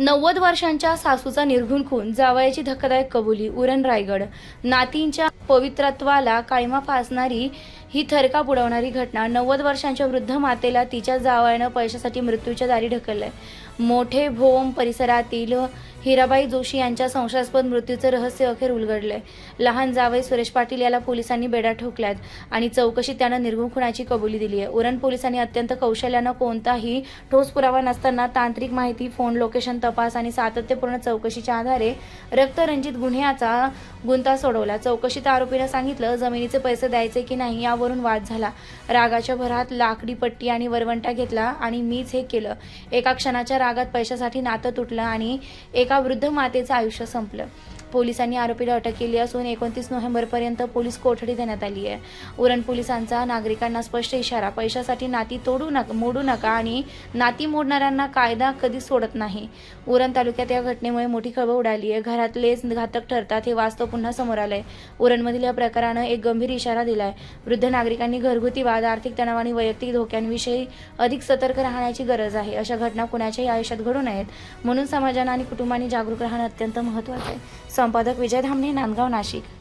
नव्वद वर्षांच्या सासूचा निर्घुण खून जावयाची धक्कादायक कबुली उरण रायगड. नातींच्या पवित्रत्वाला काळीमा फासणारी ही थरका बुडवणारी घटना नव्वद वर्षांच्या वृद्ध मातेला तिच्या जावयानं पैशासाठी मृत्यूच्या दारी ढकललंय. मोठे भोम परिसरातील हिराबाई जोशी यांच्या संशयास्पद मृत्यूचं रहस्य अखेर उलगडलंय. लहान जावई सुरेश पाटील याला पोलिसांनी बेडा ठोकल्यात आणि चौकशीत त्यानं निर्गुण खुणाची कबुली दिली आहे उरण पोलिसांनी अत्यंत कौशल्यानं कोणताही ठोस पुरावा नसताना तांत्रिक माहिती फोन लोकेशन तपास आणि सातत्यपूर्ण चौकशीच्या आधारे रक्तरंजित गुन्ह्याचा गुंता सोडवला. चौकशीत आरोपीनं सांगितलं जमिनीचे पैसे द्यायचे की नाही यावरून वाद झाला. रागाच्या भरात लाकडी पट्टी आणि वरवंटा घेतला आणि मीच हे केलं. एका क्षणाच्या रागात पैशासाठी नातं तुटलं आणि एका वृद्ध मातेचं आयुष्य संपलं. पोलिसांनी आरोपीला अटक केली असून एकोणतीस नोव्हेंबरपर्यंत पोलीस कोठडी देण्यात आली आहे. उरण पोलिसांचा नागरिकांना स्पष्ट इशारा पैशासाठी नाती तोडू नका मोडू नका आणि नाती मोडणाऱ्यांना कायदा कधी सोडत नाही. उरण तालुक्यात या घटनेमुळे मोठी खळबळ उडाली आहे. घरातलेच घातक ठरतात हे वास्तव पुन्हा समोर आलंय. उरणमधील या प्रकारानं एक गंभीर इशारा दिलाय. वृद्ध नागरिकांनी घरगुती वाद आर्थिक तणाव आणि वैयक्तिक धोक्यांविषयी अधिक सतर्क राहण्याची गरज आहे. अशा घटना कुणाच्याही आयुष्यात घडू नयेत. म्हणून समाजानं आणि कुटुंबांनी जागरूक राहणं अत्यंत महत्त्वाचं आहे. संपादक विजय धामणे नांदगाव नाशिक.